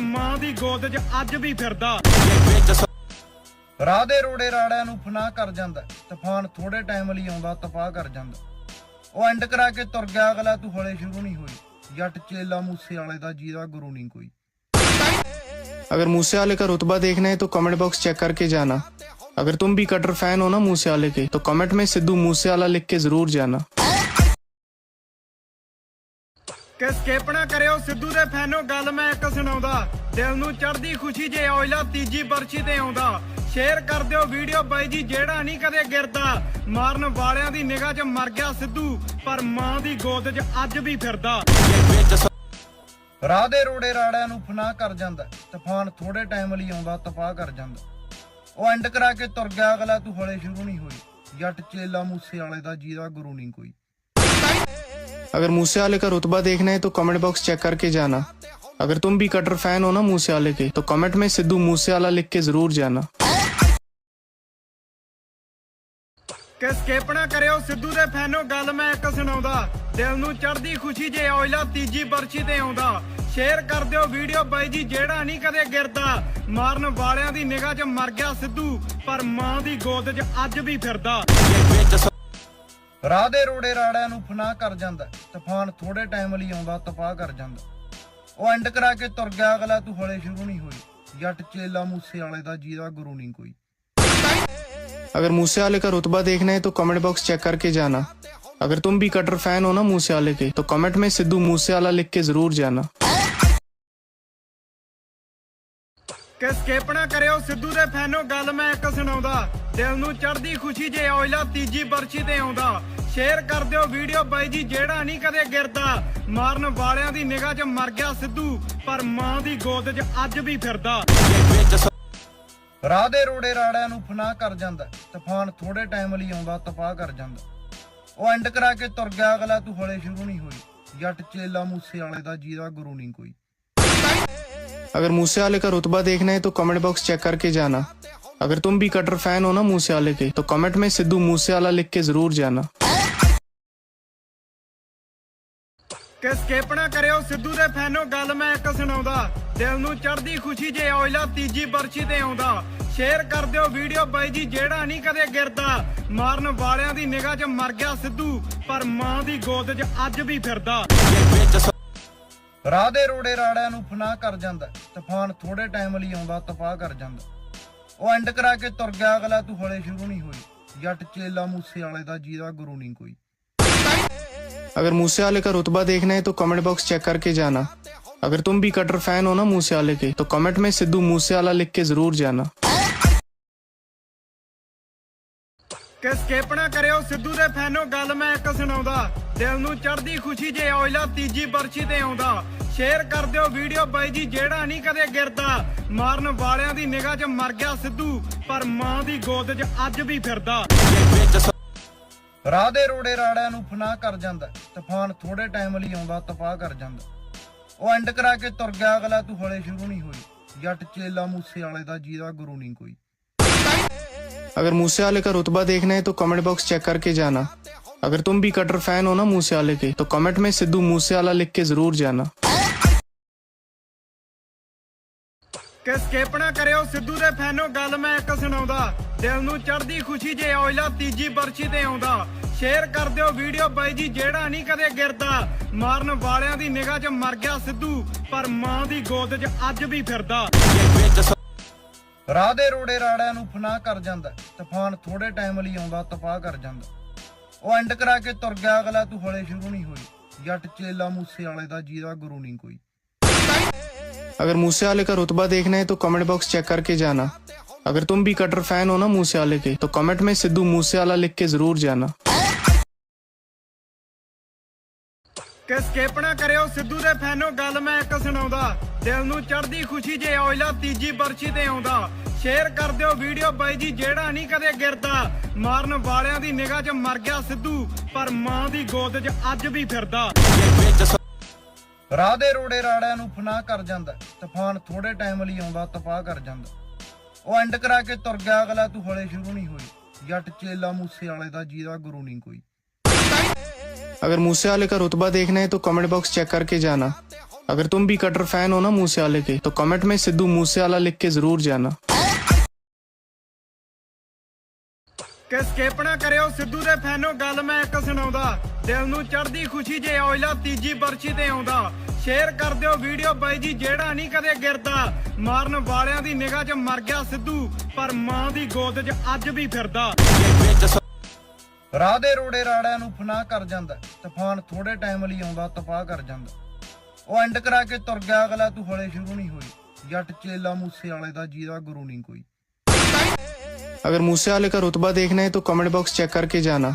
ਮਾਂ ਦੀ ਗੋਦ 'ਚ ਅੱਜ ਵੀ ਫਿਰਦਾ ਰਾਹ ਦੇ ਰੋੜੇ ਰਾੜਿਆਂ ਨੂੰ ਫਨਾ ਕਰ ਜਾਂਦਾ ਤੂਫਾਨ ਥੋੜੇ ਟਾਈਮ ਲਈ ਆਉਂਦਾ ਤਪਾਹ ਕਰ ਜਾਂਦਾ ਉਹ ਐਂਡ ਕਰਾ ਕੇ ਤੁਰ ਗਿਆ ਅਗਲਾ ਤੂੰ ਹਲੇ ਸ਼ੁਰੂ ਨਹੀਂ ਹੋਈ ਜੱਟ ਚੇਲਾ ਮੂਸੇ ਵਾਲੇ ਦਾ ਜੀਦਾ ਗੁਰੂ ਨਹੀਂ ਕੋਈ अगर मूसे वाले का रुतबा देखना है तो कमेंट बॉक्स चेक करके जाना अगर तुम भी कटर फैन हो ना मूसे वाले के तो कमेंट में सिद्धू मूसे वाला लिख के जरूर जाना ਕਿ ਸਕਿਪ ਨਾ ਕਰਿਓ ਸਿੱਧੂ ਦੇ ਫੈਨੋ, ਗੱਲ ਮੈਂ ਇੱਕ ਸੁਣਾਉਂਦਾ। ਦਿਲ ਨੂੰ ਚੜਦੀ ਖੁਸ਼ੀ ਜੇ ਔਇਲਾ ਤੀਜੀ ਬਰਛੀ ਤੇ ਆਉਂਦਾ। ਸ਼ੇਅਰ ਕਰ ਦਿਓ ਵੀਡੀਓ ਬਾਈ ਜੀ, ਜਿਹੜਾ ਨਹੀਂ ਕਦੇ ਗਿਰਦਾ। ਮਾਰਨ ਵਾਲਿਆਂ ਦੀ ਨਿਗਾਹ 'ਚ ਮਰ ਗਿਆ ਸਿੱਧੂ, ਪਰ ਮਾਂ ਦੀ ਗੋਦ 'ਚ ਅੱਜ ਵੀ ਫਿਰਦਾ। ਰਾਹ ਦੇ ਰੋੜੇ ਰਾੜਿਆਂ ਨੂੰ ਫਨਾ ਕਰ ਜਾਂਦਾ। ਤੂਫਾਨ ਥੋੜੇ ਟਾਈਮ ਲਈ ਆਉਂਦਾ ਤਪਾਹ ਕਰ ਜਾਂਦਾ। ਉਹ ਐਂਡ ਕਰਾ ਕੇ ਤੁਰ ਗਿਆ, ਅਗਲਾ ਤੂੰ ਹਲੇ ਸ਼ੁਰੂ ਨਹੀਂ ਹੋਈ। ਜੱਟ ਚੇਲਾ ਮੂਸੇ ਵਾਲੇ ਦਾ ਜੀਦਾ ਗੁਰੂ ਨਹੀਂ ਕੋਈ। अगर मूसे वाले का रुतबा देखना है तो कमेंट बॉक्स चेक करके जाना अगर तुम भी कटर फैन हो ना मूसे वाले के तो कमेंट में सिद्धू मूसे वाला लिख के जरूर जाना ਕਿ ਸਕਿਪ ਨਾ ਕਰਿਓ ਸਿੱਧੂ ਦੇ ਫੈਨੋ ਗੱਲ ਮੈਂ ਇੱਕ ਸੁਣਾਉਂਦਾ ਦਿਲ ਨੂੰ ਚੜਦੀ ਖੁਸ਼ੀ ਜੇ ਔਇਲਾ ਤੀਜੀ ਬਰਛੀ ਤੇ ਆਉਂਦਾ ਸ਼ੇਅਰ ਕਰ ਦਿਓ ਵੀਡੀਓ ਬਾਈ ਜੀ ਜਿਹੜਾ ਨਹੀਂ ਕਦੇ ਗਿਰਦਾ ਮਾਰਨ ਵਾਲਿਆਂ ਦੀ ਨਿਗਾਹ 'ਚ ਮਰ ਗਿਆ ਸਿੱਧੂ ਪਰ ਮਾਂ ਦੀ ਗੋਦ 'ਚ ਅੱਜ ਵੀ ਫਿਰਦਾ ਰਾਹ ਦੇ ਰੋੜੇ ਰਾੜਿਆਂ ਨੂੰ ਫਨਾ ਕਰ ਜਾਂਦਾ ਤੂਫਾਨ ਥੋੜੇ ਟਾਈਮ ਲਈ ਆਉਂਦਾ ਤਪਾਹ ਕਰ ਜਾਂਦਾ ਉਹ ਐਂਡ ਕਰਾ ਕੇ ਤੁਰ ਗਿਆ ਅਗਲਾ ਤੂੰ ਹਲੇ ਸ਼ੁਰੂ ਨਹੀਂ ਹੋਈ ਜੱਟ ਚੇਲਾ ਮੂਸੇ ਵਾਲੇ ਦਾ ਜੀਦਾ ਗੁਰੂ ਨਹੀਂ ਕੋਈ अगर मूसे वाले का रुतबा देखना है तो कमेंट बॉक्स चेक करके जाना अगर तुम भी कटर फैन हो ना मूसे वाले के तो कमेंट में सिद्धू मूसे वाला लिख के जरूर जाना ਕਿ ਸਕਿਪ ਨਾ ਕਰਿਓ ਸਿੱਧੂ ਦੇ ਫੈਨੋ ਗੱਲ ਮੈਂ ਇੱਕ ਸੁਣਾਉਂਦਾ ਦਿਲ ਨੂੰ ਚੜਦੀ ਖੁਸ਼ੀ ਜੇ ਔਇਲਾ ਤੀਜੀ ਬਰਛੀ ਤੇ ਆਉਂਦਾ ਸ਼ੇਅਰ ਕਰ ਦਿਓ ਵੀਡੀਓ ਬਾਈ ਜੀ ਜਿਹੜਾ ਨਹੀਂ ਕਦੇ ਗਿਰਦਾ ਮਾਰਨ ਵਾਲਿਆਂ ਦੀ ਨਿਗਾਹ 'ਚ ਮਰ ਗਿਆ ਸਿੱਧੂ ਪਰ ਮਾਂ ਦੀ ਗੋਦ 'ਚ ਅੱਜ ਵੀ ਫਿਰਦਾ ਰਾਹ ਦੇ ਰੋੜੇ ਰਾੜਿਆਂ ਨੂੰ ਫਨਾ ਕਰ ਜਾਂਦਾ ਤੂਫਾਨ ਥੋੜੇ ਟਾਈਮ ਲਈ ਆਉਂਦਾ ਤਪਾਹ ਕਰ ਜਾਂਦਾ ਉਹ ਐਂਡ ਕਰਾ ਕੇ ਤੁਰ ਗਿਆ ਅਗਲਾ ਤੂੰ ਹਲੇ ਸ਼ੁਰੂ ਨਹੀਂ ਹੋਈ ਜੱਟ ਚੇਲਾ ਮੂਸੇ ਵਾਲੇ ਦਾ ਜੀਦਾ ਗੁਰੂ ਨਹੀਂ ਕੋਈ अगर मूसे वाले का रुतबा देखना है तो कमेंट बॉक्स चेक करके जाना अगर तुम भी कटर फैन हो ना मूसे वाले के तो कमेंट में सिद्धू मूसे वाला लिख के जरूर जाना ਕਿ ਸਕਿਪ ਨਾ ਕਰਿਓ ਸਿੱਧੂ ਦੇ ਫੈਨੋ ਗੱਲ ਮੈਂ ਇੱਕ ਸੁਣਾਉਂਦਾ ਦਿਲ ਨੂੰ ਚੜਦੀ ਖੁਸ਼ੀ ਜੇ ਔਇਲਾ ਤੀਜੀ ਬਰਛੀ ਤੇ ਆਉਂਦਾ ਸ਼ੇਅਰ ਕਰ ਦਿਓ ਵੀਡੀਓ ਬਾਈ ਜੀ ਜਿਹੜਾ ਨਹੀਂ ਕਦੇ ਗਿਰਦਾ ਮਾਰਨ ਵਾਲਿਆਂ ਦੀ ਨਿਗਾਹ 'ਚ ਮਰ ਗਿਆ ਸਿੱਧੂ ਪਰ ਮਾਂ ਦੀ ਗੋਦ 'ਚ ਅੱਜ ਵੀ ਫਿਰਦਾ ਰਾਹ ਦੇ ਰੋੜੇ ਰਾੜਿਆਂ ਨੂੰ ਫਨਾ ਕਰ ਜਾਂਦਾ ਤੂਫਾਨ ਥੋੜੇ ਟਾਈਮ ਲਈ ਆਉਂਦਾ ਤਪਾਹ ਕਰ ਜਾਂਦਾ ਉਹ ਐਂਡ ਕਰਾ ਕੇ ਤੁਰ ਗਿਆ ਅਗਲਾ ਤੂੰ ਹਲੇ ਸ਼ੁਰੂ ਨਹੀਂ ਹੋਈ ਜੱਟ ਚੇਲਾ ਮੂਸੇ ਵਾਲੇ ਦਾ ਜੀਦਾ ਗੁਰੂ ਨਹੀਂ ਕੋਈ अगर मूसे वाले का रुतबा देखना है तो कमेंट बॉक्स चेक करके जाना अगर तुम भी कटर फैन हो ना मूसे वाले के तो कमेंट में सिद्धू मूसे वाला लिख के जरूर जाना ਕਿ ਸਕਿਪ ਨਾ ਕਰਿਓ ਸਿੱਧੂ ਦੇ ਫੈਨੋ ਗੱਲ ਮੈਂ ਇੱਕ ਸੁਣਾਉਂਦਾ ਦਿਲ ਨੂੰ ਚੜਦੀ ਖੁਸ਼ੀ ਜੇ ਔਇਲਾ ਤੀਜੀ ਬਰਛੀ ਤੇ ਆਉਂਦਾ ਸ਼ੇਅਰ ਕਰ ਦਿਓ ਵੀਡੀਓ ਬਾਈ ਜੀ ਜਿਹੜਾ ਨਹੀਂ ਕਦੇ ਗਿਰਦਾ ਮਾਰਨ ਵਾਲਿਆਂ ਦੀ ਨਿਗਾਹ 'ਚ ਮਰ ਗਿਆ ਸਿੱਧੂ ਪਰ ਮਾਂ ਦੀ ਗੋਦ 'ਚ ਅੱਜ ਵੀ ਫਿਰਦਾ ਰਾਹ ਦੇ ਰੋੜੇ ਰਾੜਿਆਂ ਨੂੰ ਫਨਾ ਕਰ ਜਾਂਦਾ ਤੂਫਾਨ ਥੋੜੇ ਟਾਈਮ ਲਈ ਆਉਂਦਾ ਤਪਾਹ ਕਰ ਜਾਂਦਾ ਉਹ ਐਂਡ ਕਰਾ ਕੇ ਤੁਰ ਗਿਆ ਅਗਲਾ ਤੂੰ ਹਲੇ ਸ਼ੁਰੂ ਨਹੀਂ ਹੋਈ ਜੱਟ ਚੇਲਾ ਮੂਸੇ ਵਾਲੇ ਦਾ ਜੀਦਾ ਗੁਰੂ ਨਹੀਂ ਕੋਈ अगर मूसे वाले का रुतबा देखना है तो कमेंट बॉक्स चेक करके जाना अगर तुम भी कटर फैन हो ना मूसे वाले के तो कमेंट में सिद्धू मूसे वाला लिख के जरूर जाना ਕਿ ਸਕਿਪ ਨਾ ਕਰਿਓ, ਸਿੱਧੂ ਦੇ ਫੈਨੋ ਗੱਲ ਮੈਂ ਇੱਕ ਸੁਣਾਉਂਦਾ। ਦਿਲ ਨੂੰ ਚੜਦੀ ਖੁਸ਼ੀ ਜੇ ਔਇਲਾ ਤੀਜੀ ਬਰਛੀ ਤੇ ਆਉਂਦਾ। ਸ਼ੇਅਰ ਕਰ ਦਿਓ ਵੀਡੀਓ ਬਾਈ ਜੀ, ਜਿਹੜਾ ਨਹੀਂ ਕਦੇ ਗਿਰਦਾ। ਮਾਰਨ ਵਾਲਿਆਂ ਦੀ ਨਿਗਾਹ 'ਚ ਮਰ ਗਿਆ ਸਿੱਧੂ, ਪਰ ਮਾਂ ਦੀ ਗੋਦ 'ਚ ਅੱਜ ਵੀ ਫਿਰਦਾ। ਰਾਹ ਦੇ ਰੋੜੇ ਰਾੜਿਆਂ ਨੂੰ ਫਨਾ ਕਰ ਜਾਂਦਾ। ਤੂਫਾਨ ਥੋੜੇ ਟਾਈਮ ਲਈ ਆਉਂਦਾ ਤਪਾਹ ਕਰ ਜਾਂਦਾ। ਉਹ ਐਂਡ ਕਰਾ ਕੇ ਤੁਰ ਗਿਆ, ਅਗਲਾ ਤੂੰ ਹਲੇ ਸ਼ੁਰੂ ਨਹੀਂ ਹੋਈ। ਜੱਟ ਚੇਲਾ ਮੂਸੇ ਵਾਲੇ ਦਾ ਜੀਦਾ ਗੁਰੂ ਨਹੀਂ ਕੋਈ। अगर मूसे वाले का रुतबा देखना है तो कमेंट बॉक्स चेक करके जाना अगर तुम भी कटर फैन हो ना मूसे वाले के तो कमेंट में सिद्धू मूसे वाला लिख के जरूर जाना ਕਿ ਸਕਿਪ ਨਾ ਕਰਿਓ ਸਿੱਧੂ ਦੇ ਫੈਨੋ ਗੱਲ ਮੈਂ ਇੱਕ ਸੁਣਾਉਂਦਾ ਦਿਲ ਨੂੰ ਚੜਦੀ ਖੁਸ਼ੀ ਜੇ ਔਇਲਾ ਤੀਜੀ ਬਰਛੀ ਤੇ ਆਉਂਦਾ ਸ਼ੇਅਰ ਕਰ ਦਿਓ ਵੀਡੀਓ ਬਾਈ ਜੀ ਜਿਹੜਾ ਨਹੀਂ ਕਦੇ ਗਿਰਦਾ ਮਾਰਨ ਵਾਲਿਆਂ ਦੀ ਨਿਗਾਹ 'ਚ ਮਰ ਗਿਆ ਸਿੱਧੂ ਪਰ ਮਾਂ ਦੀ ਗੋਦ 'ਚ ਅੱਜ ਵੀ ਫਿਰਦਾ ਰਾਹ ਦੇ ਰੋੜੇ ਰਾੜਿਆਂ ਨੂੰ ਫਨਾ ਕਰ ਜਾਂਦਾ ਤੂਫਾਨ ਥੋੜੇ ਟਾਈਮ ਲਈ ਆਉਂਦਾ ਤਪਾਹ ਕਰ ਜਾਂਦਾ ਉਹ ਐਂਡ ਕਰਾ ਕੇ ਤੁਰ ਗਿਆ ਅਗਲਾ ਤੂੰ ਹਲੇ ਸ਼ੁਰੂ ਨਹੀਂ ਹੋਈ ਜੱਟ ਚੇਲਾ ਮੂਸੇ ਵਾਲੇ ਦਾ ਜੀਦਾ ਗੁਰੂ ਨਹੀਂ ਕੋਈ अगर मूसे वाले का रुतबा देखना है तो कमेंट बॉक्स चेक करके जाना अगर तुम भी कटर फैन हो ना मूसे वाले के तो कमेंट में सिद्धू मूसे वाला लिख के जरूर जाना ਕਿ ਸਕਿਪ ਨਾ ਕਰਿਓ, ਸਿੱਧੂ ਦੇ ਫੈਨੋ ਗੱਲ ਮੈਂ ਇੱਕ ਸੁਣਾਉਂਦਾ। ਦਿਲ ਨੂੰ ਚੜਦੀ ਖੁਸ਼ੀ ਜੇ ਔਇਲਾ ਤੀਜੀ ਬਰਛੀ ਤੇ ਆਉਂਦਾ। ਸ਼ੇਅਰ ਕਰ ਦਿਓ ਵੀਡੀਓ ਬਾਈ ਜੀ, ਜਿਹੜਾ ਨਹੀਂ ਕਦੇ ਗਿਰਦਾ। ਮਾਰਨ ਵਾਲਿਆਂ ਦੀ ਨਿਗਾਹ 'ਚ ਮਰ ਗਿਆ ਸਿੱਧੂ, ਪਰ ਮਾਂ ਦੀ ਗੋਦ 'ਚ ਅੱਜ ਵੀ ਫਿਰਦਾ। ਰਾਹ ਦੇ ਰੋੜੇ ਰਾੜਿਆਂ ਨੂੰ ਫਨਾ ਕਰ ਜਾਂਦਾ। ਤੂਫਾਨ ਥੋੜੇ ਟਾਈਮ ਲਈ ਆਉਂਦਾ ਤਪਾਹ ਕਰ ਜਾਂਦਾ। ਉਹ ਐਂਡ ਕਰਾ ਕੇ ਤੁਰ ਗਿਆ, ਅਗਲਾ ਤੂੰ ਹਲੇ ਸ਼ੁਰੂ ਨਹੀਂ ਹੋਈ। ਜੱਟ ਚੇਲਾ ਮੂਸੇ ਵਾਲੇ ਦਾ ਜੀਦਾ ਗੁਰੂ ਨਹੀਂ ਕੋਈ। अगर मूसे वाले का रुतबा देखना है तो कमेंट बॉक्स चेक करके जाना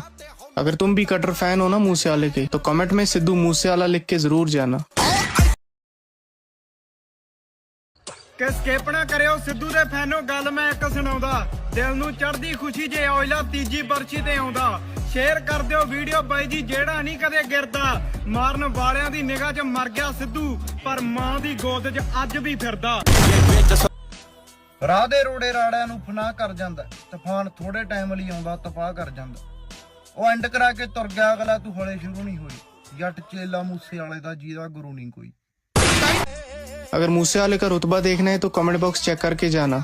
अगर तुम भी कटर फैन हो ना मूसे वाले के तो कमेंट में सिद्धू मूसे वाला लिख के जरूर जाना ਕਿ ਸਕਿਪ ਨਾ ਕਰਿਓ ਸਿੱਧੂ ਦੇ ਫੈਨੋ ਗੱਲ ਮੈਂ ਇੱਕ ਸੁਣਾਉਂਦਾ ਦਿਲ ਨੂੰ ਚੜਦੀ ਖੁਸ਼ੀ ਜੇ ਔਇਲਾ ਤੀਜੀ ਬਰਛੀ ਤੇ ਆਉਂਦਾ ਸ਼ੇਅਰ ਕਰ ਦਿਓ ਵੀਡੀਓ ਬਾਈ ਜੀ ਜਿਹੜਾ ਨਹੀਂ ਕਦੇ ਗਿਰਦਾ ਮਾਰਨ ਵਾਲਿਆਂ ਦੀ ਨਿਗਾਹ 'ਚ ਮਰ ਗਿਆ ਸਿੱਧੂ ਪਰ ਮਾਂ ਦੀ ਗੋਦ 'ਚ ਅੱਜ ਵੀ ਫਿਰਦਾ ਰਾਹ ਦੇ ਰੋੜੇ ਰਾੜਿਆਂ ਨੂੰ ਫਨਾ ਕਰ ਜਾਂਦਾ ਤੂਫਾਨ ਥੋੜੇ ਟਾਈਮ ਲਈ ਆਉਂਦਾ ਤਪਾਹ ਕਰ ਜਾਂਦਾ ਉਹ ਐਂਡ ਕਰਾ ਕੇ ਤੁਰ ਗਿਆ ਅਗਲਾ ਤੂੰ ਹਲੇ ਸ਼ੁਰੂ ਨਹੀਂ ਹੋਈ ਜੱਟ ਚੇਲਾ ਮੂਸੇ ਵਾਲੇ ਦਾ ਜਿਹਦਾ ਗੁਰੂ ਨਹੀਂ ਕੋਈ अगर मूसे वाले का रुतबा देखना है तो कमेंट बॉक्स चेक करके जाना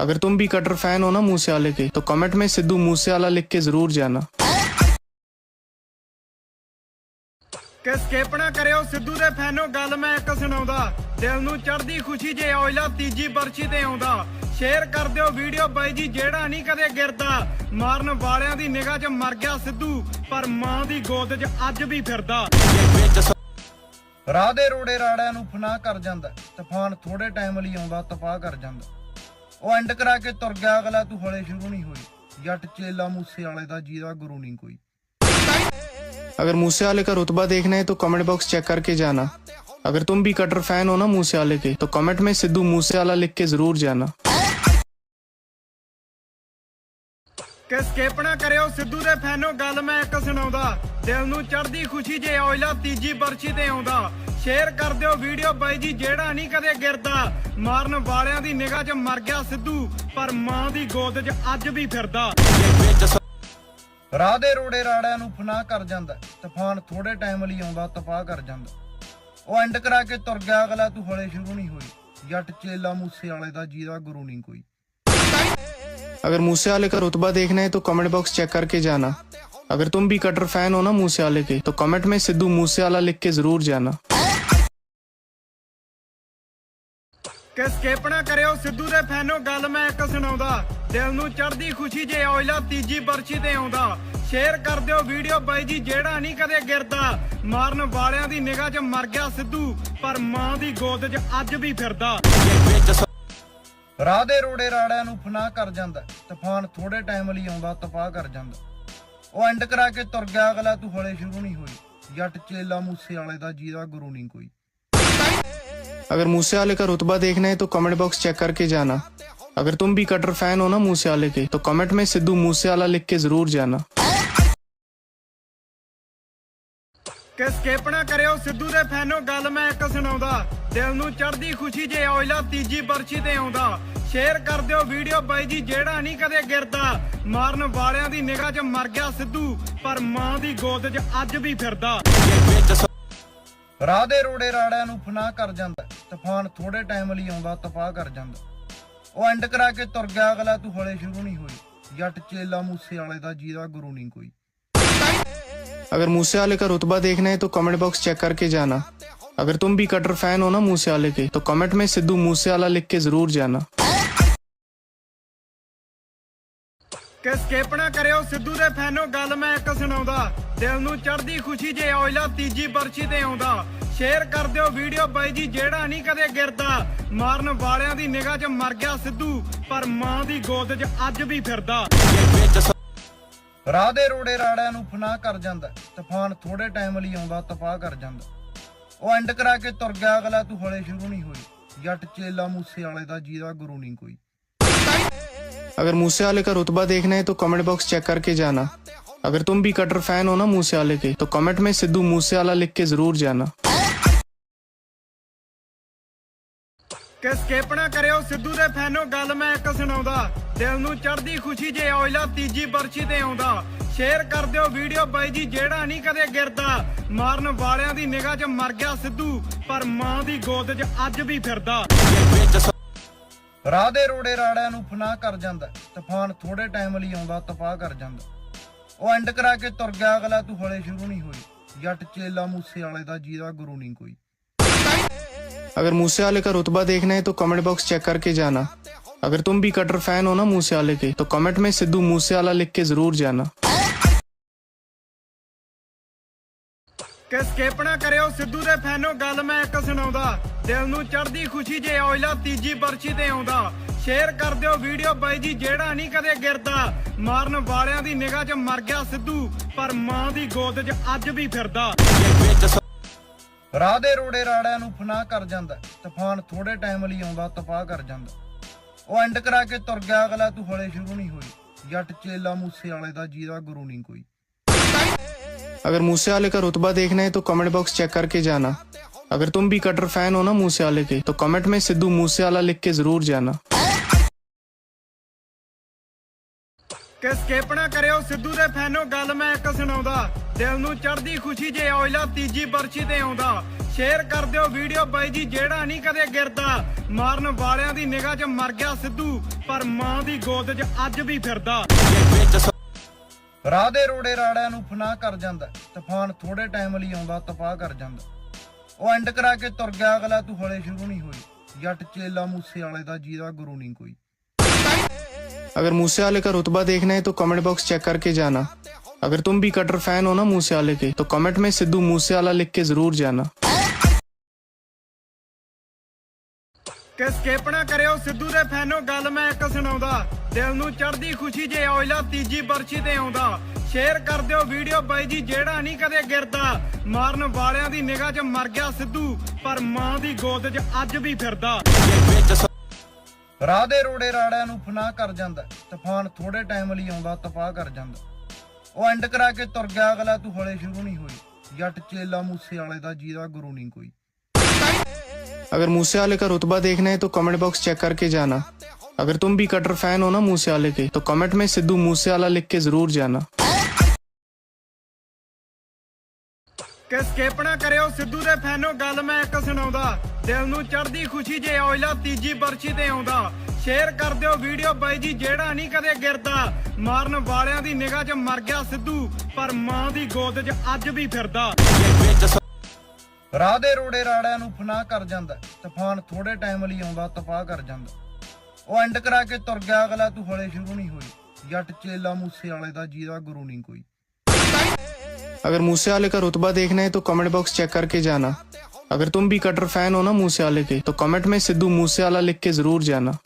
अगर तुम भी कटर फैन हो ना मूसे वाले के तो कमेंट में सिद्धू मूसे वाला लिख के जरूर जाना ਕਿ ਸਕਿਪ ਨਾ ਕਰਿਓ, ਸਿੱਧੂ ਦੇ ਫੈਨੋ, ਗੱਲ ਮੈਂ ਇੱਕ ਸੁਣਾਉਂਦਾ। ਦਿਲ ਨੂੰ ਚੜਦੀ ਖੁਸ਼ੀ ਜੇ ਔਇਲਾ ਤੀਜੀ ਬਰਛੀ ਤੇ ਆਉਂਦਾ। ਸ਼ੇਅਰ ਕਰ ਦਿਓ ਵੀਡੀਓ ਬਾਈ ਜੀ, ਜਿਹੜਾ ਨਹੀਂ ਕਦੇ ਗਿਰਦਾ। ਮਾਰਨ ਵਾਲਿਆਂ ਦੀ ਨਿਗਾਹ 'ਚ ਮਰ ਗਿਆ ਸਿੱਧੂ, ਪਰ ਮਾਂ ਦੀ ਗੋਦ 'ਚ ਅੱਜ ਵੀ ਫਿਰਦਾ। ਰਾਹ ਦੇ ਰੋੜੇ ਰਾੜਿਆਂ ਨੂੰ ਫਨਾ ਕਰ ਜਾਂਦਾ। ਤੂਫਾਨ ਥੋੜੇ ਟਾਈਮ ਲਈ ਆਉਂਦਾ ਤਪਾਹ ਕਰ ਜਾਂਦਾ। ਉਹ ਐਂਡ ਕਰਾ ਕੇ ਤੁਰ ਗਿਆ, ਅਗਲਾ ਤੂੰ ਹਲੇ ਸ਼ੁਰੂ ਨਹੀਂ ਹੋਈ। ਜੱਟ ਚੇਲਾ ਮੂਸੇ ਵਾਲੇ ਦਾ ਜਿਹਦਾ ਗੁਰੂ ਨਹੀਂ ਕੋਈ। अगर मूसे वाले का रुतबा देखना है तो कमेंट बॉक्स चेक करके जाना अगर तुम भी कटर फैन हो ना मूसे वाले के तो कमेंट में सिद्धू मूसे वाला लिख के जरूर जाना ਕਿ ਸਕਿਪ ਨਾ ਕਰਿਓ ਸਿੱਧੂ ਦੇ ਫੈਨੋ ਗੱਲ ਮੈਂ ਇੱਕ ਸੁਣਾਉਂਦਾ ਦਿਲ ਨੂੰ ਚੜਦੀ ਖੁਸ਼ੀ ਜੇ ਔਇਲਾ ਤੀਜੀ ਬਰਛੀ ਤੇ ਆਉਂਦਾ ਸ਼ੇਅਰ ਕਰ ਦਿਓ ਵੀਡੀਓ ਬਾਈ ਜੀ ਜਿਹੜਾ ਨਹੀਂ ਕਦੇ ਗਿਰਦਾ ਮਾਰਨ ਵਾਲਿਆਂ ਦੀ ਨਿਗਾਹ 'ਚ ਮਰ ਗਿਆ ਸਿੱਧੂ ਪਰ ਮਾਂ ਦੀ ਗੋਦ 'ਚ ਅੱਜ ਵੀ ਫਿਰਦਾ ਰਾਹ ਦੇ ਰੋੜੇ ਰਾੜਿਆਂ ਨੂੰ ਫਨਾ ਕਰ ਜਾਂਦਾ ਤੂਫਾਨ ਥੋੜੇ ਟਾਈਮ ਲਈ ਆਉਂਦਾ ਤਪਾਹ ਕਰ ਜਾਂਦਾ ਉਹ ਐਂਡ ਕਰਾ ਕੇ ਤੁਰ ਗਿਆ ਅਗਲਾ ਤੂੰ ਹਲੇ ਸ਼ੁਰੂ ਨਹੀਂ ਹੋਈ ਜੱਟ ਚੇਲਾ ਮੂਸੇ ਵਾਲੇ ਦਾ ਜਿਹਦਾ ਗੁਰੂ ਨਹੀਂ ਕੋਈ अगर मूसे वाले का रुतबा देखना है तो कमेंट बॉक्स चेक करके जाना अगर तुम भी कटर फैन हो ना मूसे वाले के तो कमेंट में सिद्धू मूसे वाला लिख के जरूर जाना ਕਿ ਸਕਿਪ ਨਾ ਕਰਿਓ ਸਿੱਧੂ ਦੇ ਫੈਨੋ ਗੱਲ ਮੈਂ ਇੱਕ ਸੁਣਾਉਂਦਾ ਦਿਲ ਨੂੰ ਚੜਦੀ ਖੁਸ਼ੀ ਜੇ ਔਇਲਾ ਤੀਜੀ ਬਰਛੀ ਤੇ ਆਉਂਦਾ ਸ਼ੇਅਰ ਕਰ ਦਿਓ ਵੀਡੀਓ ਬਾਈ ਜੀ ਜਿਹੜਾ ਨਹੀਂ ਕਦੇ ਗਿਰਦਾ ਮਾਰਨ ਵਾਲਿਆਂ ਦੀ ਨਿਗਾਹ 'ਚ ਮਰ ਗਿਆ ਸਿੱਧੂ ਪਰ ਮਾਂ ਦੀ ਗੋਦ 'ਚ ਅੱਜ ਵੀ ਫਿਰਦਾ ਰਾਹ ਦੇ ਰੋੜੇ ਰਾੜਿਆਂ ਨੂੰ ਫਨਾ ਕਰ ਜਾਂਦਾ ਤੂਫਾਨ ਥੋੜੇ ਟਾਈਮ ਲਈ ਆਉਂਦਾ ਤਪਾਹ ਕਰ ਜਾਂਦਾ ਉਹ ਐਂਡ ਕਰਾ ਕੇ ਤੁਰ ਗਿਆ ਅਗਲਾ ਤੂੰ ਹਲੇ ਸ਼ੁਰੂ ਨਹੀਂ ਹੋਈ ਜੱਟ ਚੇਲਾ ਮੂਸੇ ਵਾਲੇ ਦਾ ਜਿਹਦਾ ਗੁਰੂ ਨਹੀਂ ਕੋਈ अगर मूसे वाले का रुतबा देखना है तो कमेंट बॉक्स चेक करके जाना अगर तुम भी कटर फैन हो ना मूसे वाले के तो कमेंट में सिद्धू मूसे वाला लिख के जरूर जाना ਕਿ ਸਕਿਪ ਨਾ ਕਰਿਓ ਸਿੱਧੂ ਦੇ ਫੈਨੋ ਗੱਲ ਮੈਂ ਇੱਕ ਸੁਣਾਉਂਦਾ ਦਿਲ ਨੂੰ ਚੜਦੀ ਖੁਸ਼ੀ ਜੇ ਔਇਲਾ ਤੀਜੀ ਬਰਛੀ ਤੇ ਆਉਂਦਾ ਸ਼ੇਅਰ ਕਰ ਦਿਓ ਵੀਡੀਓ ਬਾਈ ਜੀ ਜਿਹੜਾ ਨਹੀਂ ਕਦੇ ਗਿਰਦਾ ਮਾਰਨ ਵਾਲਿਆਂ ਦੀ ਨਿਗਾਹ 'ਚ ਮਰ ਗਿਆ ਸਿੱਧੂ ਪਰ ਮਾਂ ਦੀ ਗੋਦ 'ਚ ਅੱਜ ਵੀ ਫਿਰਦਾ ਰਾਹ ਦੇ ਰੋੜੇ ਰਾੜਿਆਂ ਨੂੰ ਫਨਾ ਕਰ ਜਾਂਦਾ ਤੂਫਾਨ ਥੋੜੇ ਟਾਈਮ ਲਈ ਆਉਂਦਾ ਤਪਾਹ ਕਰ ਜਾਂਦਾ ਉਹ ਐਂਡ ਕਰਾ ਕੇ ਤੁਰ ਗਿਆ ਅਗਲਾ ਤੂੰ ਹਲੇ ਸ਼ੁਰੂ ਨਹੀਂ ਹੋਈ ਜੱਟ ਚੇਲਾ ਮੂਸੇ ਵਾਲੇ ਦਾ ਜਿਹਦਾ ਗੁਰੂ ਨਹੀਂ ਕੋਈ अगर मूसे वाले का रुतबा देखना है तो कमेंट बॉक्स चेक करके जाना अगर तुम भी कटर फैन हो ना मूसे वाले के तो कमेंट में सिद्धू मूसे वाला लिख के जरूर जाना ਕਿ ਸਕਿਪ ਨਾ ਕਰਿਓ ਸਿੱਧੂ ਦੇ ਫੈਨੋ ਗੱਲ ਮੈਂ ਇੱਕ ਸੁਣਾਉਂਦਾ ਦਿਲ ਨੂੰ ਚੜਦੀ ਖੁਸ਼ੀ ਜੇ ਔਇਲਾ ਤੀਜੀ ਬਰਛੀ ਤੇ ਆਉਂਦਾ ਸ਼ੇਅਰ ਕਰ ਦਿਓ ਵੀਡੀਓ ਬਾਈ ਜੀ ਜਿਹੜਾ ਨਹੀਂ ਕਦੇ ਗਿਰਦਾ ਮਾਰਨ ਵਾਲਿਆਂ ਦੀ ਨਿਗਾਹ 'ਚ ਮਰ ਗਿਆ ਸਿੱਧੂ ਪਰ ਮਾਂ ਦੀ ਗੋਦ 'ਚ ਅੱਜ ਵੀ ਫਿਰਦਾ ਰਾਹ ਦੇ ਰੋੜੇ ਰਾੜਿਆਂ ਨੂੰ ਫਨਾ ਕਰ ਜਾਂਦਾ ਤੂਫਾਨ ਥੋੜੇ ਟਾਈਮ ਲਈ ਆਉਂਦਾ ਤਪਾਹ ਕਰ ਜਾਂਦਾ ਉਹ ਐਂਡ ਕਰਾ ਕੇ ਤੁਰ ਗਿਆ ਅਗਲਾ ਤੂੰ ਹਲੇ ਸ਼ੁਰੂ ਨਹੀਂ ਹੋਈ ਜੱਟ ਚੇਲਾ ਮੂਸੇ ਵਾਲੇ ਦਾ ਜਿਹਦਾ ਗੁਰੂ ਨਹੀਂ ਕੋਈ अगर मूसे वाले का रुतबा देखना है तो कमेंट बॉक्स चेक करके जाना अगर तुम भी कटर फैन हो ना मूसे वाले के तो कमेंट में सिद्धू मूसे वाला लिख के जरूर जाना ਕਿ ਸਕਿਪ ਨਾ ਕਰਿਓ, ਸਿੱਧੂ ਦੇ ਫੈਨੋ, ਗੱਲ ਮੈਂ ਇੱਕ ਸੁਣਾਉਂਦਾ। ਦਿਲ ਨੂੰ ਚੜਦੀ ਖੁਸ਼ੀ ਜੇ ਔਇਲਾ ਤੀਜੀ ਬਰਛੀ ਤੇ ਆਉਂਦਾ। ਸ਼ੇਅਰ ਕਰ ਦਿਓ ਵੀਡੀਓ ਬਾਈ ਜੀ, ਜਿਹੜਾ ਨਹੀਂ ਕਦੇ ਗਿਰਦਾ। ਮਾਰਨ ਵਾਲਿਆਂ ਦੀ ਨਿਗਾਹ 'ਚ ਮਰ ਗਿਆ ਸਿੱਧੂ, ਪਰ ਮਾਂ ਦੀ ਗੋਦ 'ਚ ਅੱਜ ਵੀ ਫਿਰਦਾ। ਰਾਹ ਦੇ ਰੋੜੇ ਰਾੜਿਆਂ ਨੂੰ ਫਨਾ ਕਰ ਜਾਂਦਾ। ਤੂਫਾਨ ਥੋੜੇ ਟਾਈਮ ਲਈ ਆਉਂਦਾ ਤਪਾਹ ਕਰ ਜਾਂਦਾ। ਉਹ ਐਂਡ ਕਰਾ ਕੇ ਤੁਰ ਗਿਆ, ਅਗਲਾ ਤੂੰ ਹਲੇ ਸ਼ੁਰੂ ਨਹੀਂ ਹੋਈ। ਜੱਟ ਚੇਲਾ ਮੂਸੇ ਵਾਲੇ ਦਾ ਜੀਦਾ ਗੁਰੂ ਨਹੀਂ ਕੋਈ। अगर मूसे वाले का रुतबा देखना है तो कमेंट बॉक्स चेक करके जाना अगर तुम भी कटर फैन हो ना मूसे वाले के तो कमेंट में सिद्धू मूसे वाला लिख के जरूर जाना ਕਿ ਸਕਿਪ ਨਾ ਕਰਿਓ ਸਿੱਧੂ ਦੇ ਫੈਨੋ ਗੱਲ ਮੈਂ ਇੱਕ ਸੁਣਾਉਂਦਾ ਦਿਲ ਨੂੰ ਚੜਦੀ ਖੁਸ਼ੀ ਜੇ ਔਇਲਾ ਤੀਜੀ ਬਰਛੀ ਤੇ ਆਉਂਦਾ ਸ਼ੇਅਰ ਕਰ ਦਿਓ ਵੀਡੀਓ ਬਾਈ ਜੀ ਜਿਹੜਾ ਨਹੀਂ ਕਦੇ ਗਿਰਦਾ ਮਾਰਨ ਵਾਲਿਆਂ ਦੀ ਨਿਗਾਹ 'ਚ ਮਰ ਗਿਆ ਸਿੱਧੂ ਪਰ ਮਾਂ ਦੀ ਗੋਦ 'ਚ ਅੱਜ ਵੀ ਫਿਰਦਾ ਰਾਹ ਦੇ ਰੋੜੇ ਰਾੜਿਆਂ ਨੂੰ ਫਨਾ ਕਰ ਜਾਂਦਾ ਤੂਫਾਨ ਥੋੜੇ ਟਾਈਮ ਲਈ ਆਉਂਦਾ ਤਪਾਹ ਕਰ ਜਾਂਦਾ ਉਹ ਐਂਡ ਕਰਾ ਕੇ ਤੁਰ ਗਿਆ ਅਗਲਾ ਤੂੰ ਹਲੇ ਸ਼ੁਰੂ ਨਹੀਂ ਹੋਈ ਜੱਟ ਚੇਲਾ ਮੂਸੇ ਵਾਲੇ ਦਾ ਜਿਹਦਾ ਗੁਰੂ ਨਹੀਂ ਕੋਈ अगर मूसे वाले का रुतबा देखना है तो कमेंट बॉक्स चेक करके जाना अगर तुम भी कटर फैन हो ना मूसे वाले के तो कमेंट में सिद्धू मूसे वाला लिख के जरूर जाना ਕਿ ਸਕਿਪ ਨਾ ਕਰਿਓ, ਸਿੱਧੂ ਦੇ ਫੈਨੋ, ਗੱਲ ਮੈਂ ਇੱਕ ਸੁਣਾਉਂਦਾ। ਦਿਲ ਨੂੰ ਚੜਦੀ ਖੁਸ਼ੀ ਜੇ ਔਇਲਾ ਤੀਜੀ ਬਰਛੀ ਤੇ ਆਉਂਦਾ। ਸ਼ੇਅਰ ਕਰ ਦਿਓ ਵੀਡੀਓ ਬਾਈ ਜੀ, ਜਿਹੜਾ ਨਹੀਂ ਕਦੇ ਗਿਰਦਾ। ਮਾਰਨ ਵਾਲਿਆਂ ਦੀ ਨਿਗਾਹ 'ਚ ਮਰ ਗਿਆ ਸਿੱਧੂ, ਪਰ ਮਾਂ ਦੀ ਗੋਦ 'ਚ ਅੱਜ ਵੀ ਫਿਰਦਾ। ਰਾਹ ਦੇ ਰੋੜੇ ਰਾੜਿਆਂ ਨੂੰ ਫਨਾ ਕਰ ਜਾਂਦਾ ਤੂਫਾਨ ਥੋੜੇ ਟਾਈਮ ਲਈ ਆਉਂਦਾ ਤਪਾਹ ਕਰ ਜਾਂਦਾ ਉਹ ਐਂਡ ਕਰਾ ਕੇ ਤੁਰ ਗਿਆ, ਅਗਲਾ ਤੂੰ ਹਲੇ ਸ਼ੁਰੂ ਨਹੀਂ ਹੋਈ। ਜੱਟ ਚੇਲਾ ਮੂਸੇ ਵਾਲੇ ਦਾ ਜੀਦਾ ਗੁਰੂ ਨਹੀਂ ਕੋਈ। अगर मूसे वाले का रुतबा देखना है तो कमेंट बॉक्स चेक करके जाना अगर तुम भी कटर फैन हो ना मूसे वाले के तो कमेंट में सिद्धू मूसे वाला लिख के जरूर जाना ਕਿ ਸਕਿਪ ਨਾ ਕਰਿਓ ਸਿੱਧੂ ਦੇ ਫੈਨੋ ਗੱਲ ਮੈਂ ਇੱਕ ਸੁਣਾਉਂਦਾ ਦਿਲ ਨੂੰ ਚੜਦੀ ਖੁਸ਼ੀ ਜੇ ਔਇਲਾ ਤੀਜੀ ਬਰਛੀ ਤੇ ਆਉਂਦਾ ਸ਼ੇਅਰ ਕਰ ਦਿਓ ਵੀਡੀਓ ਬਾਈ ਜੀ ਜਿਹੜਾ ਨਹੀਂ ਕਦੇ ਗਿਰਦਾ ਮਾਰਨ ਵਾਲਿਆਂ ਦੀ ਨਿਗਾਹ 'ਚ ਮਰ ਗਿਆ ਸਿੱਧੂ ਪਰ ਮਾਂ ਦੀ ਗੋਦ 'ਚ ਅੱਜ ਵੀ ਫਿਰਦਾ ਰਾਹ ਦੇ ਰੋੜੇ ਰਾੜਿਆਂ ਨੂੰ ਫਨਾ ਕਰ ਜਾਂਦਾ ਤੂਫਾਨ ਥੋੜੇ ਟਾਈਮ ਲਈ ਆਉਂਦਾ ਤਪਾਹ ਕਰ ਜਾਂਦਾ ਉਹ ਐਂਡ ਕਰਾ ਕੇ ਤੁਰ ਗਿਆ ਅਗਲਾ ਤੂੰ ਹਲੇ ਸ਼ੁਰੂ ਨਹੀਂ ਹੋਈ ਜੱਟ ਚੇਲਾ ਮੂਸੇ ਵਾਲੇ ਦਾ ਜਿਹਦਾ ਗੁਰੂ ਨਹੀਂ ਕੋਈ अगर मूसे वाले का रुतबा देखना है तो कमेंट बॉक्स चेक करके जाना अगर तुम भी कटर फैन हो ना मूसे वाले के तो कमेंट में सिद्धू मूसे वाला लिख के जरूर जाना ਕਿ ਸਕਿਪ ਨਾ ਕਰਿਓ, ਸਿੱਧੂ ਦੇ ਫੈਨੋ ਗੱਲ ਮੈਂ ਇੱਕ ਸੁਣਾਉਂਦਾ। ਦਿਲ ਨੂੰ ਚੜਦੀ ਖੁਸ਼ੀ ਜੇ ਔਇਲਾ ਤੀਜੀ ਬਰਛੀ ਤੇ ਆਉਂਦਾ। ਸ਼ੇਅਰ ਕਰ ਦਿਓ ਵੀਡੀਓ ਬਾਈ ਜੀ, ਜਿਹੜਾ ਨਹੀਂ ਕਦੇ ਗਿਰਦਾ। ਮਾਰਨ ਵਾਲਿਆਂ ਦੀ ਨਿਗਾਹ 'ਚ ਮਰ ਗਿਆ ਸਿੱਧੂ, ਪਰ ਮਾਂ ਦੀ ਗੋਦ 'ਚ ਅੱਜ ਵੀ ਫਿਰਦਾ। ਰਾਹ ਦੇ ਰੋੜੇ ਰਾੜਿਆਂ ਨੂੰ ਫਨਾ ਕਰ ਜਾਂਦਾ। ਤੂਫਾਨ ਥੋੜੇ ਟਾਈਮ ਲਈ ਆਉਂਦਾ ਤਪਾਹ ਕਰ ਜਾਂਦਾ। ਉਹ ਐਂਡ ਕਰਾ ਕੇ ਤੁਰ ਗਿਆ, ਅਗਲਾ ਤੂੰ ਹਲੇ ਸ਼ੁਰੂ ਨਹੀਂ ਹੋਈ। ਜੱਟ ਚੇਲਾ ਮੂਸੇ ਵਾਲੇ ਦਾ ਜੀਦਾ ਗੁਰੂ ਨਹੀਂ ਕੋਈ। अगर मूसे वाले का रुतबा देखना है तो कमेंट बॉक्स चेक करके जाना अगर तुम भी कटर फैन हो ना मूसे वाले के तो कमेंट में सिद्धू मूसे वाला लिख के जरूर जाना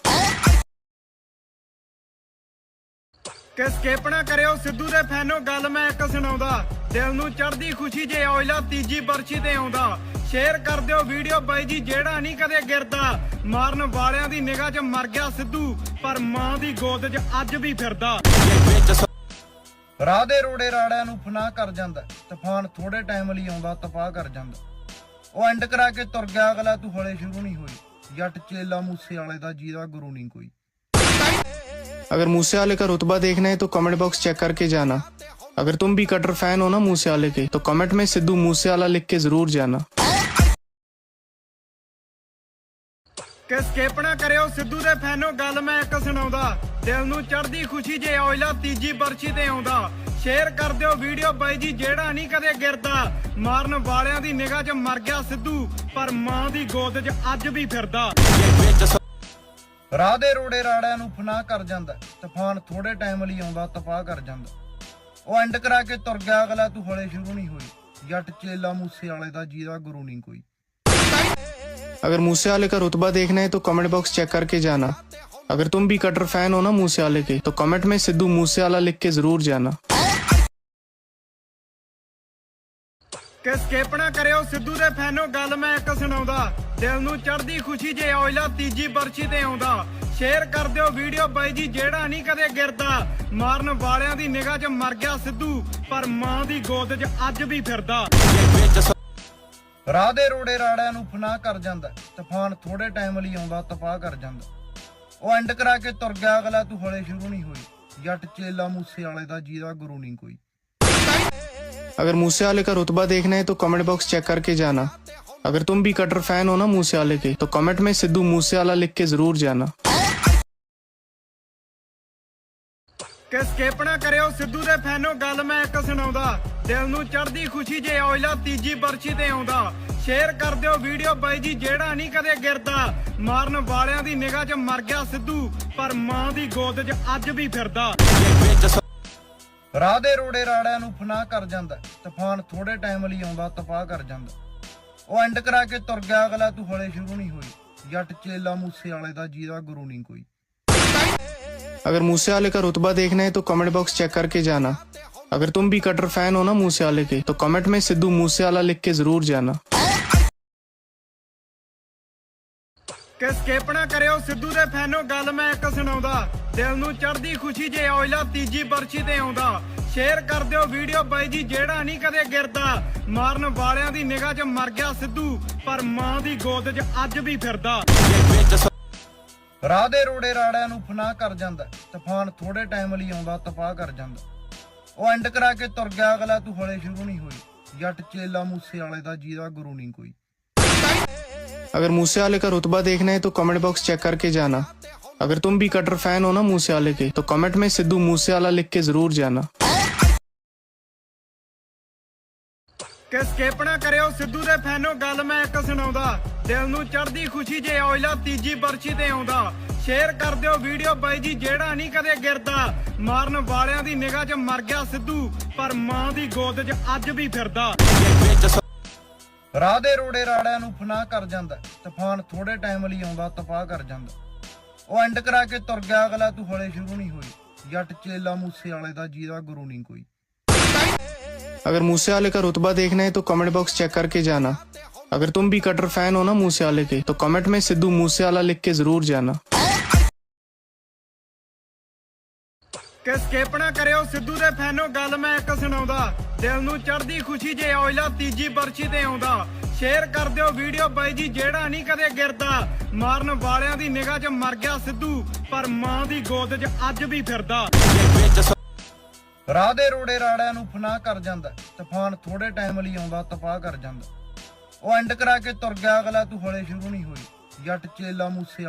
ਕਿ ਸਕਿਪ ਨਾ ਕਰਿਓ ਸਿੱਧੂ ਦੇ ਫੈਨੋ ਗੱਲ ਮੈਂ ਇੱਕ ਸੁਣਾਉਂਦਾ ਦਿਲ ਨੂੰ ਚੜਦੀ ਖੁਸ਼ੀ ਜੇ ਔਇਲਾ ਤੀਜੀ ਬਰਛੀ ਤੇ ਆਉਂਦਾ ਸ਼ੇਅਰ ਕਰ ਦਿਓ ਵੀਡੀਓ ਬਾਈ ਜੀ ਜਿਹੜਾ ਨਹੀਂ ਕਦੇ ਗਿਰਦਾ ਮਾਰਨ ਵਾਲਿਆਂ ਦੀ ਨਿਗਾਹ 'ਚ ਮਰ ਗਿਆ ਸਿੱਧੂ ਪਰ ਮਾਂ ਦੀ ਗੋਦ 'ਚ ਅੱਜ ਵੀ ਫਿਰਦਾ ਰਾਹ ਦੇ ਰੋੜੇ ਰਾੜਿਆਂ ਨੂੰ ਫਨਾ ਕਰ ਜਾਂਦਾ ਤੂਫਾਨ ਥੋੜੇ ਟਾਈਮ ਲਈ ਆਉਂਦਾ ਤਪਾਹ ਕਰ ਜਾਂਦਾ ਉਹ ਐਂਡ ਕਰਾ ਕੇ ਤੁਰ ਗਿਆ ਅਗਲਾ ਤੂੰ ਹਲੇ ਸ਼ੁਰੂ ਨਹੀਂ ਹੋਈ ਜੱਟ ਚੇਲਾ ਮੂਸੇ ਵਾਲੇ ਦਾ ਜਿਹਦਾ ਗੁਰੂ ਨਹੀਂ ਕੋਈ अगर मूसे वाले का रुतबा देखना है तो कमेंट बॉक्स चेक करके जाना अगर तुम भी कटर फैन हो ना मूसे वाले के तो कमेंट में सिद्धू मूसे वाला लिख के जरूर जाना ਕਿ ਸਕਿਪ ਨਾ ਕਰਿਓ ਸਿੱਧੂ ਦੇ ਫੈਨੋ ਗੱਲ ਮੈਂ ਇੱਕ ਸੁਣਾਉਂਦਾ ਦਿਲ ਨੂੰ ਚੜਦੀ ਖੁਸ਼ੀ ਜੇ ਔਇਲਾ ਤੀਜੀ ਬਰਛੀ ਤੇ ਆਉਂਦਾ ਸ਼ੇਅਰ ਕਰ ਦਿਓ ਵੀਡੀਓ ਬਾਈ ਜੀ ਜਿਹੜਾ ਨਹੀਂ ਕਦੇ ਗਿਰਦਾ ਮਾਰਨ ਵਾਲਿਆਂ ਦੀ ਨਿਗਾਹ 'ਚ ਮਰ ਗਿਆ ਸਿੱਧੂ ਪਰ ਮਾਂ ਦੀ ਗੋਦ 'ਚ ਅੱਜ ਵੀ ਫਿਰਦਾ ਰਾਹ ਦੇ ਰੋੜੇ ਰਾੜਿਆਂ ਨੂੰ ਫਨਾ ਕਰ ਜਾਂਦਾ ਤੂਫਾਨ ਥੋੜੇ ਟਾਈਮ ਲਈ ਆਉਂਦਾ ਤਪਾਹ ਕਰ ਜਾਂਦਾ ਉਹ ਐਂਡ ਕਰਾ ਕੇ ਤੁਰ ਗਿਆ ਅਗਲਾ ਤੂੰ ਹਲੇ ਸ਼ੁਰੂ ਨਹੀਂ ਹੋਈ ਜੱਟ ਚੇਲਾ ਮੂਸੇ ਵਾਲੇ ਦਾ ਜਿਹਦਾ ਗੁਰੂ ਨਹੀਂ ਕੋਈ अगर मूसे वाले का रुतबा देखना है तो कमेंट बॉक्स चेक करके जाना अगर तुम भी कटर फैन हो ना मूसे वाले के तो कमेंट में सिद्धू मूसे वाला लिख के जरूर जाना ਕਿ ਸਕਿਪ ਨਾ ਕਰਿਓ ਸਿੱਧੂ ਦੇ ਫੈਨੋ ਗੱਲ ਮੈਂ ਇੱਕ ਸੁਣਾਉਂਦਾ ਦਿਲ ਨੂੰ ਚੜਦੀ ਖੁਸ਼ੀ ਜੇ ਔਇਲਾ ਤੀਜੀ ਬਰਛੀ ਤੇ ਆਉਂਦਾ ਸ਼ੇਅਰ ਕਰ ਦਿਓ ਵੀਡੀਓ ਬਾਈ ਜੀ ਜਿਹੜਾ ਨਹੀਂ ਕਦੇ ਗਿਰਦਾ ਮਾਰਨ ਵਾਲਿਆਂ ਦੀ ਨਿਗਾਹ 'ਚ ਮਰ ਗਿਆ ਸਿੱਧੂ ਪਰ ਮਾਂ ਦੀ ਗੋਦ 'ਚ ਅੱਜ ਵੀ ਫਿਰਦਾ ਰਾਹ ਦੇ ਰੋੜੇ ਰਾੜਿਆਂ ਨੂੰ ਫਨਾ ਕਰ ਜਾਂਦਾ ਤੂਫਾਨ ਥੋੜੇ ਟਾਈਮ ਲਈ ਆਉਂਦਾ ਤਪਾਹ ਕਰ ਜਾਂਦਾ ਉਹ ਐਂਡ ਕਰਾ ਕੇ ਤੁਰ ਗਿਆ ਅਗਲਾ ਤੂੰ ਹਲੇ ਸ਼ੁਰੂ ਨਹੀਂ ਹੋਈ ਜੱਟ ਚੇਲਾ ਮੂਸੇ ਵਾਲੇ ਦਾ ਜਿਹਦਾ ਗੁਰੂ ਨਹੀਂ ਕੋਈ अगर मूसे वाले का रुतबा देखना है तो कमेंट बॉक्स चेक करके जाना अगर तुम भी कटर फैन हो ना मूसे वाले के तो कमेंट में सिद्धू मूसे वाला लिख के जरूर जाना ਕਿ ਸਕਿਪ ਨਾ ਕਰਿਓ, ਸਿੱਧੂ ਦੇ ਫੈਨੋ ਗੱਲ ਮੈਂ ਇੱਕ ਸੁਣਾਉਂਦਾ। ਦਿਲ ਨੂੰ ਚੜਦੀ ਖੁਸ਼ੀ ਜੇ ਔਇਲਾ ਤੀਜੀ ਬਰਛੀ ਤੇ ਆਉਂਦਾ। ਸ਼ੇਅਰ ਕਰ ਦਿਓ ਵੀਡੀਓ ਬਾਈ ਜੀ, ਜਿਹੜਾ ਨਹੀਂ ਕਦੇ ਗਿਰਦਾ। ਮਾਰਨ ਵਾਲਿਆਂ ਦੀ ਨਿਗਾਹ 'ਚ ਮਰ ਗਿਆ ਸਿੱਧੂ, ਪਰ ਮਾਂ ਦੀ ਗੋਦ 'ਚ ਅੱਜ ਵੀ ਫਿਰਦਾ। ਰਾਹ ਦੇ ਰੋੜੇ ਰਾੜਿਆਂ ਨੂੰ ਫਨਾ ਕਰ ਜਾਂਦਾ। ਤੂਫਾਨ ਥੋੜੇ ਟਾਈਮ ਲਈ ਆਉਂਦਾ ਤਪਾਹ ਕਰ ਜਾਂਦਾ। ਉਹ ਐਂਡ ਕਰਾ ਕੇ ਤੁਰ ਗਿਆ, ਅਗਲਾ ਤੂੰ ਹਲੇ ਸ਼ੁਰੂ ਨਹੀਂ ਹੋਈ। ਜੱਟ ਚੇਲਾ ਮੂਸੇ ਵਾਲੇ ਦਾ ਜੀਦਾ ਗੁਰੂ ਨਹੀਂ ਕੋਈ। अगर मूसे वाले का रुतबा देखना है तो कमेंट बॉक्स चेक करके जाना अगर तुम भी कटर फैन हो ना मूसे वाले के तो कमेंट में सिद्धू मूसे वाला लिख के जरूर जाना ਕਿ ਸਕਿਪ ਨਾ ਕਰਿਓ ਸਿੱਧੂ ਦੇ ਫੈਨੋ ਗੱਲ ਮੈਂ ਇੱਕ ਸੁਣਾਉਂਦਾ ਦਿਲ ਨੂੰ ਚੜਦੀ ਖੁਸ਼ੀ ਜੇ ਔਇਲਾ ਤੀਜੀ ਬਰਛੀ ਤੇ ਆਉਂਦਾ ਸ਼ੇਅਰ ਕਰ ਦਿਓ ਵੀਡੀਓ ਬਾਈ ਜੀ ਜਿਹੜਾ ਨਹੀਂ ਕਦੇ ਗਿਰਦਾ ਮਾਰਨ ਵਾਲਿਆਂ ਦੀ ਨਿਗਾਹ 'ਚ ਮਰ ਗਿਆ ਸਿੱਧੂ ਪਰ ਮਾਂ ਦੀ ਗੋਦ 'ਚ ਅੱਜ ਵੀ ਫਿਰਦਾ ਰਾਹ ਦੇ ਰੋੜੇ ਰਾੜਿਆਂ ਨੂੰ ਫਨਾ ਕਰ ਜਾਂਦਾ ਤੂਫਾਨ ਥੋੜੇ ਟਾਈਮ ਲਈ ਆਉਂਦਾ ਤਪਾਹ ਕਰ ਜਾਂਦਾ ਉਹ ਐਂਡ ਕਰਾ ਕੇ ਤੁਰ ਗਿਆ ਅਗਲਾ ਤੂੰ ਹਲੇ ਸ਼ੁਰੂ ਨਹੀਂ ਹੋਈ ਜੱਟ ਚੇਲਾ ਮੂਸੇ ਵਾਲੇ ਦਾ ਜਿਹਦਾ ਗੁਰੂ ਨਹੀਂ ਕੋਈ अगर मूसे वाले का रुतबा देखना है तो कमेंट बॉक्स चेक करके जाना अगर तुम भी कटर फैन हो ना मूसे वाले के तो कमेंट में सिद्धू मूसे वाला लिख के जरूर जाना ਕਿ ਸਕਿਪ ਨਾ ਕਰਿਓ ਸਿੱਧੂ ਦੇ ਫੈਨੋ ਗੱਲ ਮੈਂ ਇੱਕ ਸੁਣਾਉਂਦਾ ਦਿਲ ਨੂੰ ਚੜਦੀ ਖੁਸ਼ੀ ਜੇ ਔਇਲਾ ਤੀਜੀ ਬਰਛੀ ਤੇ ਆਉਂਦਾ ਸ਼ੇਅਰ ਕਰ ਦਿਓ ਵੀਡੀਓ ਬਾਈ ਜੀ ਜਿਹੜਾ ਨਹੀਂ ਕਦੇ ਗਿਰਦਾ ਮਾਰਨ ਵਾਲਿਆਂ ਦੀ ਨਿਗਾਹ 'ਚ ਮਰ ਗਿਆ ਸਿੱਧੂ ਪਰ ਮਾਂ ਦੀ ਗੋਦ 'ਚ ਅੱਜ ਵੀ ਫਿਰਦਾ ਰਾਹ ਦੇ ਰੋੜੇ ਰਾੜਿਆਂ ਨੂੰ ਫਨਾ ਕਰ ਜਾਂਦਾ ਤੂਫਾਨ ਥੋੜੇ ਟਾਈਮ ਲਈ ਆਉਂਦਾ ਤਪਾਹ ਕਰ ਜਾਂਦਾ ਉਹ ਐਂਡ ਕਰਾ ਕੇ ਤੁਰ ਗਿਆ ਅਗਲਾ ਤੂੰ ਹਲੇ ਸ਼ੁਰੂ ਨਹੀਂ ਹੋਈ ਜੱਟ ਚੇਲਾ ਮੂਸੇ ਵਾਲੇ ਦਾ ਜਿਹਦਾ ਗੁਰੂ ਨਹੀਂ ਕੋਈ अगर मूसे वाले का रुतबा देखना है तो कमेंट बॉक्स चेक करके जाना अगर तुम भी कटर फैन हो ना मूसे वाले के तो कमेंट में सिद्धू मूसे वाला लिख के जरूर जाना ਕਿ ਸਕਿਪ ਨਾ ਕਰਿਓ ਸਿੱਧੂ ਦੇ ਫੈਨੋ ਗੱਲ ਮੈਂ ਇੱਕ ਸੁਣਾਉਂਦਾ ਦਿਲ ਨੂੰ ਚੜਦੀ ਖੁਸ਼ੀ ਜੇ ਔਇਲਾ ਤੀਜੀ ਬਰਛੀ ਤੇ ਆਉਂਦਾ ਸ਼ੇਅਰ ਕਰ ਦਿਓ ਵੀਡੀਓ ਬਾਈ ਜੀ ਜਿਹੜਾ ਨਹੀਂ ਕਦੇ ਗਿਰਦਾ ਮਾਰਨ ਵਾਲਿਆਂ ਦੀ ਨਿਗਾਹ 'ਚ ਮਰ ਗਿਆ ਸਿੱਧੂ ਪਰ ਮਾਂ ਦੀ ਗੋਦ 'ਚ ਅੱਜ ਵੀ ਫਿਰਦਾ ਰਾਹ ਦੇ ਰੋੜੇ ਰਾੜਿਆਂ ਨੂੰ ਫਨਾ ਕਰ ਜਾਂਦਾ ਤੂਫਾਨ ਥੋੜੇ ਟਾਈਮ ਲਈ ਆਉਂਦਾ ਤਪਾਹ ਕਰ ਜਾਂਦਾ ਉਹ ਐਂਡ ਕਰਾ ਕੇ ਤੁਰ ਗਿਆ ਅਗਲਾ, ਤੂੰ ਹਲੇ ਸ਼ੁਰੂ ਨਹੀਂ ਹੋਈ। ਜੱਟ ਚੇਲਾ ਮੂਸੇ